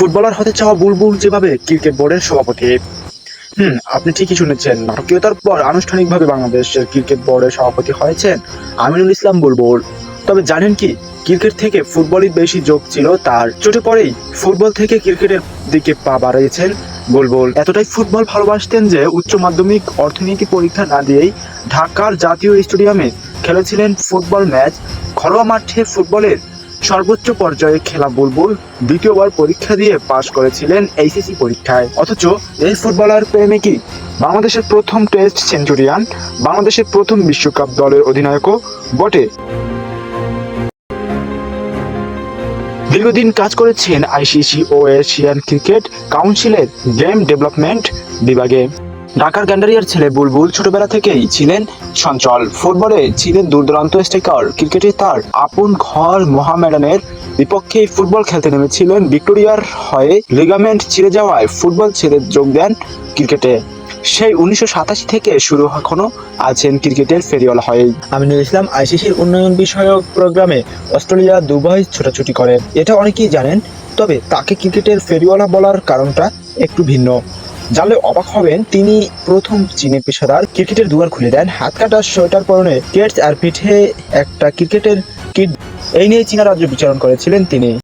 Footballer হতে চাওয়া বুলবুল যেভাবে ক্রিকেট বোর্ডের সভাপতি। হুম, আপনি ঠিকই শুনেছেন। নাটকীয়তার পর আনুষ্ঠানিকভাবে বাংলাদেশের ক্রিকেট বোর্ডের সভাপতি হয়েছেন আমিনুল ইসলাম বুলবুল। তবে জানেন কি, ক্রিকেট থেকে ফুটবলই বেশি যোগ ছিল তার। চোটে পরেই ফুটবল থেকে ক্রিকেটের দিকে পা বাড়িয়েছেন বুলবুল। এতটাই ফুটবল ভালোবাসতেন যে উচ্চ মাধ্যমিক অর্থনীতি পরীক্ষা না দিয়েই ঢাকার জাতীয় স্টেডিয়ামে খেলেছিলেন ফুটবল ম্যাচ। ঘরোয়া মাঠে ফুটবলের সর্বোচ্চ পর্যায়ে খেলা বুলবুল দ্বিতীয়বার পরীক্ষা দিয়ে পাশ করেছিলেন এইচএসসি পরীক্ষায়। অথচ এই ফুটবলার প্রেমিকই বাংলাদেশের প্রথম টেস্ট সেঞ্চুরিয়ান, বাংলাদেশের প্রথম বিশ্বকাপ দলের অধিনায়কও বটে। দীর্ঘদিন কাজ করেছেন আইসিসি ও এশিয়ান ক্রিকেট কাউন্সিলের গেম ডেভেলপমেন্ট বিভাগে। ঢাকার গ্যান্ডারিয়ার ছেলে বুলবুল ছোটবেলা থেকেই ছিলেন সঞ্চল ফুটবলে ছিলেন দূরদূরান্ত স্ট্রাইকার ক্রিকেটে তার আপন ঘর মোহামেডানের বিপক্ষে ফুটবল খেলতে নেমেছিলেন ভিক্টোরিয়ার হয়ে। লিগামেন্ট ছিঁড়ে যাওয়ায় ফুটবল ছেড়ে যোগ দেন ক্রিকেটে। সেই উনিশশো সাতাশি থেকে শুরু এখনও আছেন ক্রিকেটের ফেরিওয়ালা হয়ে। আমিনুল ইসলাম আইসিসির উন্নয়ন বিষয়ক প্রোগ্রামে অস্ট্রেলিয়া দুবাই ছোটাছুটি করেন। এটা অনেকেই জানেন, তবে তাকে ক্রিকেটের ফেরিওয়ালা বলার কারণটা একটু ভিন্ন। জানলে অবাক হবেন, তিনি প্রথম চীনে পেশাদার ক্রিকেটের দুয়ার খুলে দেন। হাত কাটা সোয়েটার পরনে কেটস আর পিঠে একটা ক্রিকেটের কিট। এই নিয়ে চীনা রাজ্য বিচরণ করেছিলেন তিনি।